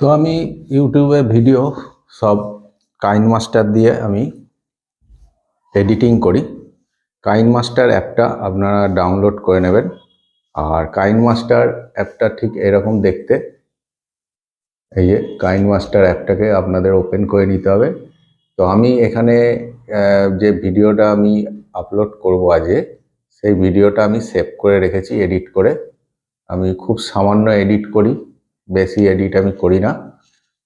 তো আমি ইউটিউবে ভিডিও সব কাইন মাস্টার দিয়ে আমি এডিটিং করি। কাইন মাস্টার অ্যাপটা আপনারা ডাউনলোড করে নেবেন। আর কাইন মাস্টার অ্যাপটা ঠিক এরকম দেখতে। এই যে কাইন মাস্টার অ্যাপটাকে আপনাদের ওপেন করে নিতে হবে। তো আমি এখানে যে ভিডিওটা আমি আপলোড করব আজকে, সেই ভিডিওটা আমি সেভ করে রেখেছি এডিট করে। আমি খুব সামান্য এডিট করি। বেশি এডিট আমি করি না।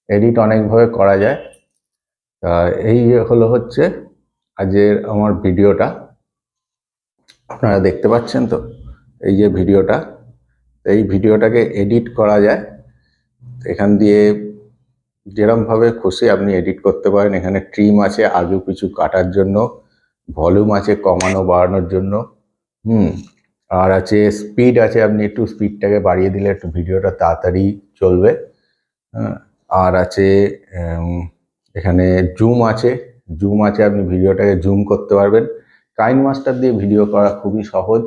এডিট অনেকভাবে করা যায়। তা এই হলো হচ্ছে আজের আমার ভিডিওটা। আপনারা দেখতে পাচ্ছেন তো? এই যে ভিডিওটা। এই ভিডিওটাকে এডিট করা যায়। এখান দিয়ে যেরমভাবে খুশি আপনি এডিট করতে পারেন। এখানে ট্রিম আছে আগে কিছু কাটার জন্য। ভলিউম আছে, কমানো, বাড়ানোর জন্য। হুম। আর আছে স্পিড আছে আপনি একটু স্পিডটাকে বাড়িয়ে দিলে একটু ভিডিওটা তাড়াতাড়ি চলবে। হ্যাঁ, আর আছে এখানে জুম আছে। জুম আছে আপনি ভিডিওটাকে জুম করতে পারবেন। কাইন মাস্টার দিয়ে ভিডিও করা খুবই সহজ।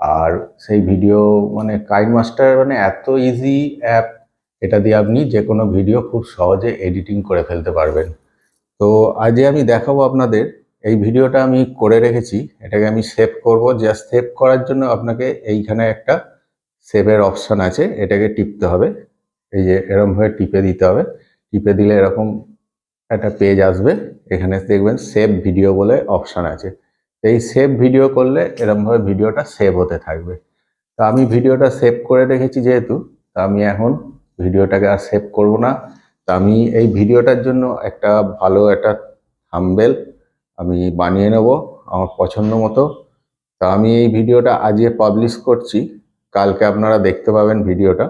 আর সেই ভিডিও মানে কাইন মাস্টার মানে এত ইজি অ্যাপ এটা দিয়ে আপনি যে কোনো ভিডিও খুব সহজে এডিটিং করে ফেলতে পারবেন। তো আজকে আমি দেখাবো আপনাদের এই ভিডিওটা আমি করে রেখেছি, এটাকে আমি সেভ করব। জাস্ট সেভ করার জন্য আপনাকে এইখানে একটা সেভের অপশান আছে, এটাকে টিপতে হবে। এই যে এরকমভাবে টিপে দিতে হবে। টিপে দিলে এরকম একটা পেজ আসবে, এখানে দেখবেন সেভ ভিডিও বলে অপশান আছে। এই সেভ ভিডিও করলে এরকমভাবে ভিডিওটা সেভ হতে থাকবে। তা আমি ভিডিওটা সেভ করে রেখেছি যেহেতু, তা আমি এখন ভিডিওটাকে আর সেভ করব না। তা আমি এই ভিডিওটার জন্য একটা ভালো একটা থাম্বেল আমি বানিয়ে নেব আমার পছন্দ মতো। তা আমি এই ভিডিওটা আজকে পাবলিশ করছি। কালকে আপনারা দেখতে পাবেন ভিডিওটা।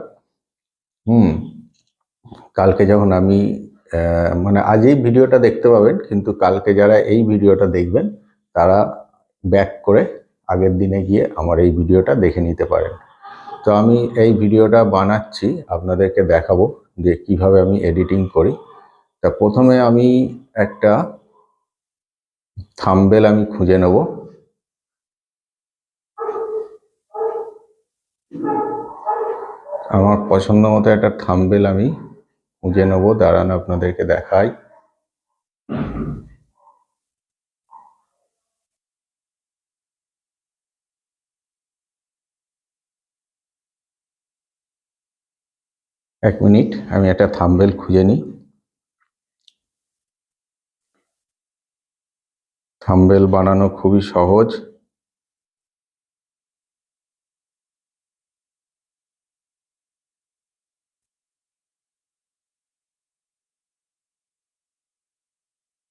হুম, কালকে যখন আমি মানে আজই ভিডিওটা দেখতে পাবেন, কিন্তু কালকে যারা এই ভিডিওটা দেখবেন, তারা ব্যাক করে আগের দিনে গিয়ে আমার এই ভিডিওটা দেখে নিতে পারেন। তো আমি এই ভিডিওটা বানাচ্ছি, আপনাদেরকে দেখাবো যে কীভাবে আমি এডিটিং করি। তা প্রথমে আমি একটা থাম্বেল আমি খুঁজে নেব। আমার পছন্দ মতো একটা থাম্বেল আমি খুঁজে নেব, দাঁড়ান আপনাদেরকে দেখাই। এক মিনিট, আমি একটা থাম্বেল খুঁজে নিই। থাম্বেল বানানো খুবই সহজ।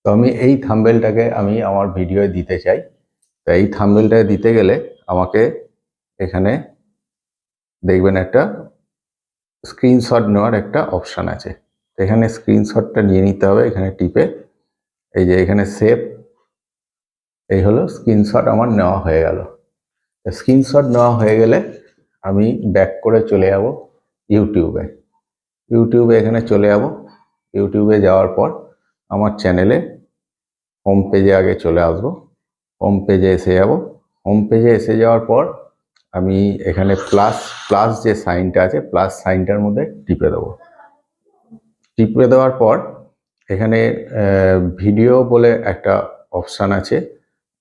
তো আমি এই থাম্বেলটাকে আমি আমার ভিডিওয়ে দিতে চাই। তো এই থাম্বেলটাকে দিতে গেলে আমাকে এখানে দেখবেন একটা স্ক্রিনশট নেওয়ার একটা অপশান আছে। এখানে স্ক্রিনশটটা নিয়ে নিতে হবে। এখানে টিপে এই যে এখানে সেভ এই হলো স্ক্রিনশট আমার নেওয়া হয়ে গেল। স্ক্রিনশট নেওয়া হয়ে গেলে আমি ব্যাক করে চলে যাব ইউটিউবে ইউটিউবে এখানে চলে যাব। ইউটিউবে যাওয়ার পর আমার চ্যানেলে হোম পেজে আগে চলে আসব। হোম পেজে এসে যাব। হোম পেজে এসে যাওয়ার পর আমি এখানে প্লাস প্লাস যে সাইনটা আছে প্লাস সাইনটার মধ্যে টিপে দেবো। টিপে দেওয়ার পর এখানে ভিডিও বলে একটা অপশান আছে।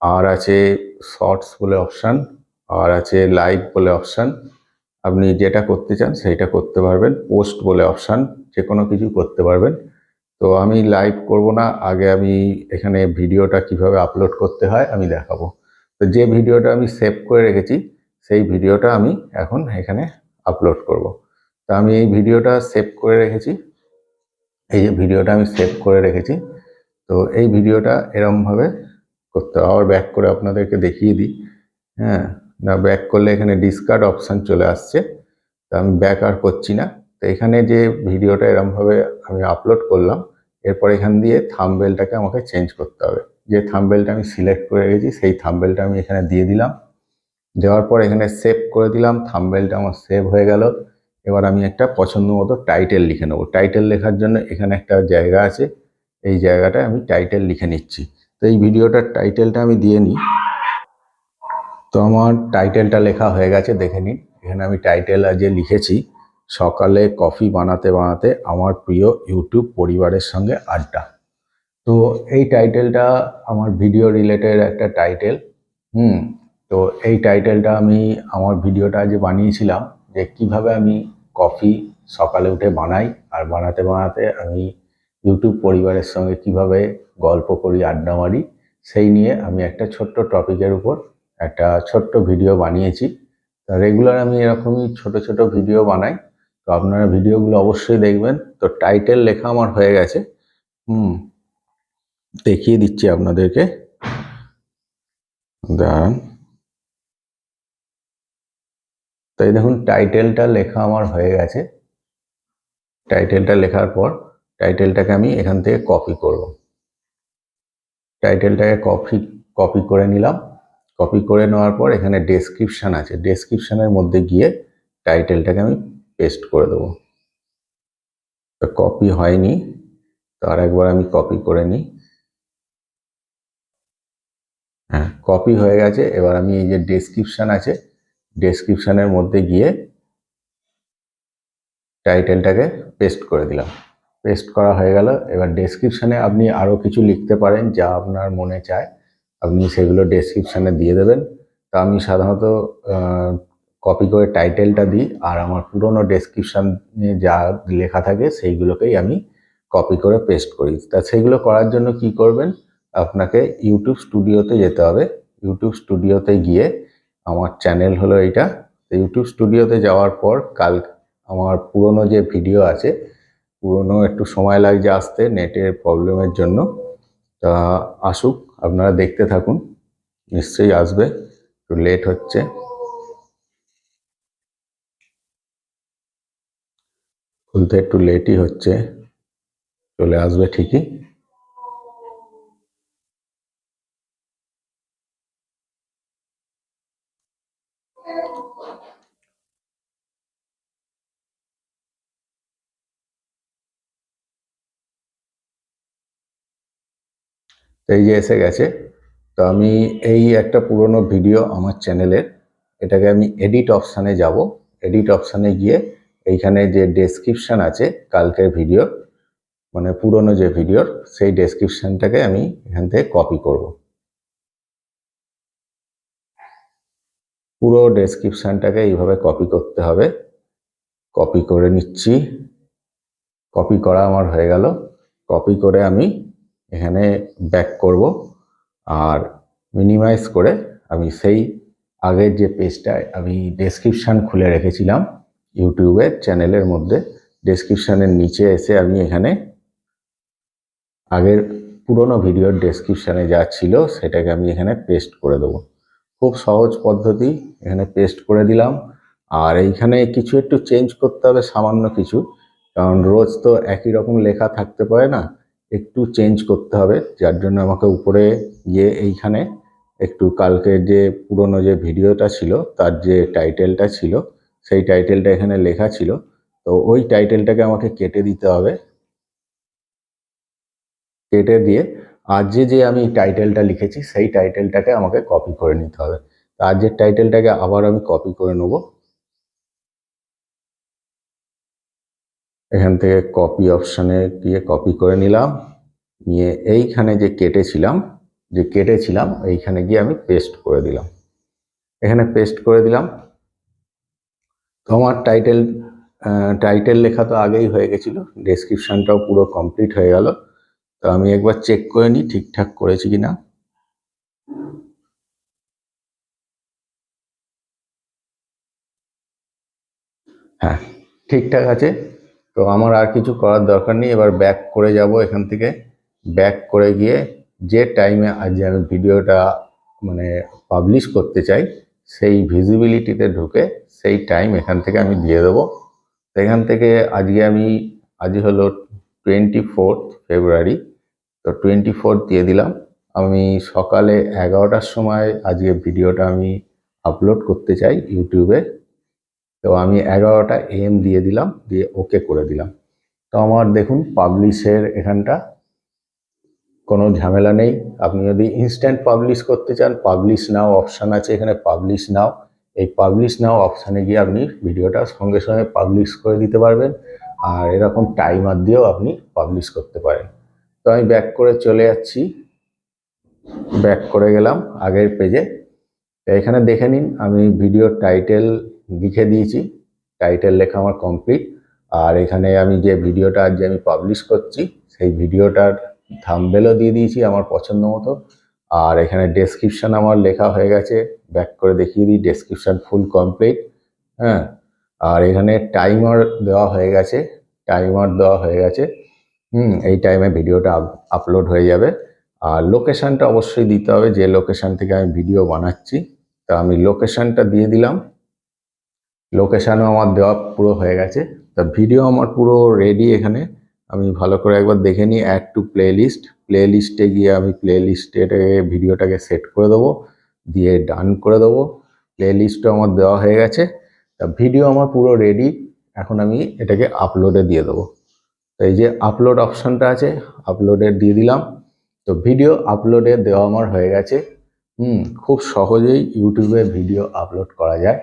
আর আছে শর্টস বলে অপশান, আর আছে লাইভ বলে অপশান। আপনি যেটা করতে চান সেইটা করতে পারবেন, পোস্ট বলে অপশান যে কোনো কিছু করতে পারবেন। তো আমি লাইভ করব না, আগে আমি এখানে ভিডিওটা কীভাবে আপলোড করতে হয় আমি দেখাবো। তো যে ভিডিওটা আমি সেভ করে রেখেছি, সেই ভিডিওটা আমি এখন এখানে আপলোড করব। তো আমি এই ভিডিওটা সেভ করে রেখেছি, এই যে ভিডিওটা আমি সেভ করে রেখেছি, তো এই ভিডিওটা এরমভাবে করতে আবার ব্যাক করে আপনাদেরকে দেখিয়ে দিই। হ্যাঁ না ব্যাক করলে এখানে ডিসকার্ড অপশান চলে আসছে। তো আমি ব্যাক আর করছি না। তো এখানে যে ভিডিওটা এরমভাবে আমি আপলোড করলাম, এরপর এখান দিয়ে থাম্বেলটাকে আমাকে চেঞ্জ করতে হবে। যে থাম্বেলটা আমি সিলেক্ট করে রেখেছি, সেই থাম্বেলটা আমি এখানে দিয়ে দিলাম। দেওয়ার পর এখানে সেভ করে দিলাম থাম্বেলটা আমার সেভ হয়ে গেল। এবার আমি একটা পছন্দ মতো টাইটেল লিখে নেব। টাইটেল লেখার জন্য এখানে একটা জায়গা আছে। এই জায়গাটায় আমি টাইটেল লিখে নিচ্ছি। তো এই ভিডিওটার টাইটেলটা আমি দিয়ে নিই। তো আমার টাইটেলটা লেখা হয়ে গেছে, দেখে নিন। এখানে আমি টাইটেল যে লিখেছি, সকালে কফি বানাতে বানাতে আমার প্রিয় ইউটিউব পরিবারের সঙ্গে আড্ডা। তো এই টাইটেলটা আমার ভিডিও রিলেটেড একটা টাইটেল হুম? তো এই টাইটেলটা আমি আমার ভিডিওটা যে বানিয়েছিলাম যে কীভাবে আমি কফি সকালে উঠে বানাই, আর বানাতে বানাতে আমি ইউটিউব পরিবারের সঙ্গে কীভাবে গল্প করি, আড্ডা মারি, সেই নিয়ে আমি একটা ছোট্ট টপিকের উপর একটা ছোট্ট ভিডিও বানিয়েছি। তা রেগুলার আমি এরকমই ছোট ছোট ভিডিও বানাই। তো আপনারা ভিডিওগুলো অবশ্যই দেখবেন। তো টাইটেল লেখা আমার হয়ে গেছে। হুম, দেখিয়ে দিচ্ছি আপনাদেরকে। দাঁড়ান। তাই দেখুন টাইটেলটা লেখা আমার হয়ে গেছে। টাইটেলটা লেখার পর টাইটেলটাকে আমি এখান থেকে কপি করব। টাইটেলটাকে কপি কপি করে নিলাম। কপি করে নেওয়ার পর এখানে ডেসক্রিপশান আছে। ডেসক্রিপশানের মধ্যে গিয়ে টাইটেলটাকে আমি পেস্ট করে দেবো। তো কপি হয়নি, তো আর একবার আমি কপি করে নিই। হ্যাঁ কপি হয়ে গেছে। এবার আমি এই যে ডেসক্রিপশান আছে ডেসক্রিপশানের মধ্যে গিয়ে টাইটেলটাকে পেস্ট করে দিলাম। পেস্ট করা হয়ে গেল। এবার ডেসক্রিপশানে আপনি আরও কিছু লিখতে পারেন যা আপনার মনে চায়। আপনি সেগুলো ডেসক্রিপশানে দিয়ে দেবেন। তো আমি সাধারণত কপি করে টাইটেলটা দিই আর আমার পুরনো ডেসক্রিপশানে যা লেখা থাকে সেইগুলোকেই আমি কপি করে পেস্ট করি। তা সেগুলো করার জন্য কি করবেন? আপনাকে ইউটিউব স্টুডিওতে যেতে হবে। ইউটিউব স্টুডিওতে গিয়ে আমার চ্যানেল হলো এইটা। ইউটিউব স্টুডিওতে যাওয়ার পর কাল আমার পুরনো যে ভিডিও আছে পুরনো একটু সময় লাগছে আসতে নেটের প্রবলেমের জন্য। তা আসুক, আপনারা দেখতে থাকুন, নিশ্চয়ই আসবে, একটু লেট হচ্ছে। খুলতে একটু লেটই হচ্ছে, চলে আসবে ঠিকই তো এই যে এসে গেছে। তো আমি এই একটা পুরনো ভিডিও আমার চ্যানেলের এটাকে আমি এডিট অপশানে যাব। এডিট অপশানে গিয়ে এইখানে যে ডেসক্রিপশান আছে কালকের ভিডিও মানে পুরনো যে ভিডিওর সেই ডেসক্রিপশানটাকে আমি এখান থেকে কপি করব। পুরো ডেসক্রিপশানটাকে এইভাবে কপি করতে হবে। কপি করে নিচ্ছি। কপি করা আমার হয়ে গেল। কপি করে আমি এখানে ব্যাক করব আর মিনিমাইজ করে আমি সেই আগের যে পেজটায় আমি ডেসক্রিপশান খুলে রেখেছিলাম ইউটিউবের চ্যানেলের মধ্যে। ডেসক্রিপশানের নিচে এসে আমি এখানে আগের পুরনো ভিডিওর ডেসক্রিপশানে যা ছিল সেটাকে আমি এখানে পেস্ট করে দেবো। খুব সহজ পদ্ধতি, এখানে পেস্ট করে দিলাম। আর এইখানে কিছু একটু চেঞ্জ করতে হবে, সামান্য কিছু। কারণ রোজ তো একই রকম লেখা থাকতে পারে না। একটু চেঞ্জ করতে হবে, যার জন্য আমাকে উপরে গিয়ে এইখানে একটু কালকে যে পুরনো যে ভিডিওটা ছিল, তার যে টাইটেলটা ছিল, সেই টাইটেলটা এখানে লেখা ছিল। তো ওই টাইটেলটাকে আমাকে কেটে দিতে হবে। কেটে দিয়ে আর যে আমি টাইটেলটা লিখেছি, সেই টাইটেলটাকে আমাকে কপি করে নিতে হবে। আর যে টাইটেলটাকে আবার আমি কপি করে নেব এখান থেকে কপি অপশানে গিয়ে কপি করে নিলাম। নিয়ে এইখানে যে কেটেছিলাম যে কেটেছিলাম, এইখানে গিয়ে আমি পেস্ট করে দিলাম। এখানে পেস্ট করে দিলাম। তো আমার টাইটেল টাইটেল লেখা তো আগেই হয়ে গেছিল। ডেসক্রিপশানটাও পুরো কমপ্লিট হয়ে গেল। তো আমি একবার চেক করে নিই ঠিকঠাক করেছি কি না হ্যাঁ ঠিকঠাক আছে। তো আমার আর কিছু করার দরকার নেই। এবার ব্যাক করে যাব এখান থেকে। ব্যাক করে গিয়ে যে টাইমে আজ আমি ভিডিওটা মানে পাবলিশ করতে চাই, সেই ভিজিবিলিটিতে ঢুকে সেই টাইম এখান থেকে আমি দিয়ে দেবো। এখান থেকে আজকে আমি, আজ হলো টোয়েন্টি ফোর্থ ফেব্রুয়ারি তো টোয়েন্টি দিয়ে দিলাম। আমি সকালে এগারোটার সময় আজকে ভিডিওটা আমি আপলোড করতে চাই ইউটিউবে তো আমি এগারোটা এম দিয়ে দিলাম, দিয়ে ওকে করে দিলাম। তো আমার দেখুন পাবলিশের এখানটা কোনো ঝামেলা নেই। আপনি যদি ইনস্ট্যান্ট পাবলিশ করতে চান পাবলিশ নাও অপশান আছে এখানে পাবলিশ নাও এই পাবলিশ নাও অপশানে গিয়ে আপনি ভিডিওটা সঙ্গে সঙ্গে পাবলিশ করে দিতে পারবেন আর এরকম টাইমার দিয়েও আপনি পাবলিশ করতে পারেন। তো আমি ব্যাক করে চলে যাচ্ছি। ব্যাক করে গেলাম আগের পেজে এখানে দেখে নিন, আমি ভিডিওর টাইটেল লিখে দিয়েছি। টাইটেল লেখা আমার কমপ্লিট আর এখানে আমি যে ভিডিওটা আজ আমি পাবলিশ করছি, সেই ভিডিওটার থামবেলও দিয়ে দিয়েছি আমার পছন্দ মতো। আর এখানে ডেসক্রিপশন আমার লেখা হয়ে গেছে। ব্যাক করে দেখিয়ে দিই ডেসক্রিপশন ফুল কমপ্লিট হ্যাঁ? আর এখানে টাইমার দেওয়া হয়ে গেছে। টাইমার দেওয়া হয়ে গেছে। হুম, এই টাইমে ভিডিওটা আপলোড হয়ে যাবে। আর লোকেশানটা অবশ্যই দিতে হবে। যে লোকেশান থেকে আমি ভিডিও বানাচ্ছি, তা আমি লোকেশানটা দিয়ে দিলাম। লোকেশানও আমার দেওয়া পুরো হয়ে গেছে। তা ভিডিও আমার পুরো রেডি এখানে। আমি ভালো করে একবার দেখে নিই অ্যাড টু প্লে লিস্ট প্লে লিস্টে গিয়ে আমি প্লে লিস্টে ভিডিওটাকে সেট করে দেবো, দিয়ে ডান করে দেবো। প্লে লিস্টও আমার দেওয়া হয়ে গেছে। তা ভিডিও আমার পুরো রেডি এখন আমি এটাকে আপলোডে দিয়ে দেবো। তো এই যে আপলোড অপশানটা আছে আপলোডে দিয়ে দিলাম। তো ভিডিও আপলোডে দেওয়া আমার হয়ে গেছে। হুম, খুব সহজেই ইউটিউবে ভিডিও আপলোড করা যায়।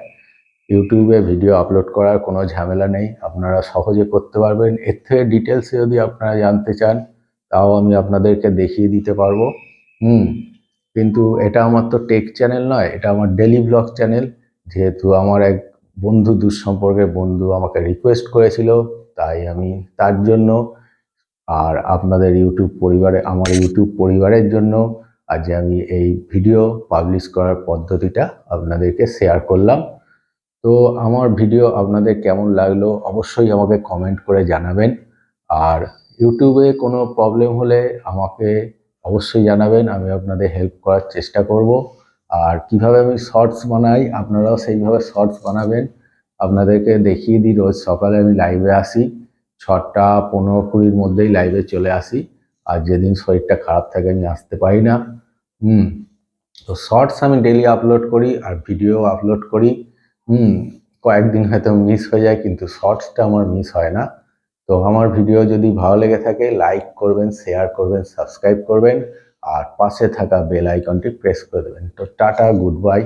ইউটিউবে ভিডিও আপলোড করার কোনো ঝামেলা নেই। আপনারা সহজে করতে পারবেন। এর থেকে ডিটেলসে যদি আপনারা জানতে চান, তাও আমি আপনাদেরকে দেখিয়ে দিতে পারব। হুম, কিন্তু এটা আমার তো টেক চ্যানেল নয়, এটা আমার ডেলি ব্লগ চ্যানেল যেহেতু আমার এক বন্ধু দুঃসম্পর্কের বন্ধু আমাকে রিকোয়েস্ট করেছিল, তাই আমি তার জন্য আর আপনাদের ইউটিউব পরিবারে, আমার ইউটিউব পরিবারের জন্য আজ আমি এই ভিডিও পাবলিশ করার পদ্ধতিটা আপনাদেরকে শেয়ার করলাম। তো আমার ভিডিও আপনাদের কেমন লাগল অবশ্যই আমাকে কমেন্ট করে জানাবেন। আর ইউটিউবে কোনো প্রবলেম হলে আমাকে অবশ্যই জানাবেন, আমি আপনাদের হেল্প করার চেষ্টা করব। আর কীভাবে আমি শর্টস বানাই, আপনারাও সেইভাবে শর্টস বানাবেন। আপনাদেরকে দেখিয়ে দিই, রোজ সকালে আমি লাইভে আসি, ছটা পনেরো কুড়ির মধ্যেই লাইভে চলে আসি। আর যেদিন শরীরটা খারাপ থাকে আমি আসতে পারি না। হুম, তো শর্টস আমি ডেলি আপলোড করি আর ভিডিও আপলোড করি। হুম, কয়েকদিন হয়তো মিস হয়ে যায়, কিন্তু শর্টসটা আমার মিস হয় না। তো আমার ভিডিও যদি ভালো লেগে থাকে লাইক করবেন শেয়ার করবেন সাবস্ক্রাইব করবেন, আর পাশে থাকা বেল আইকনটি প্রেস করে দেবেন। তো টাটা গুড বাই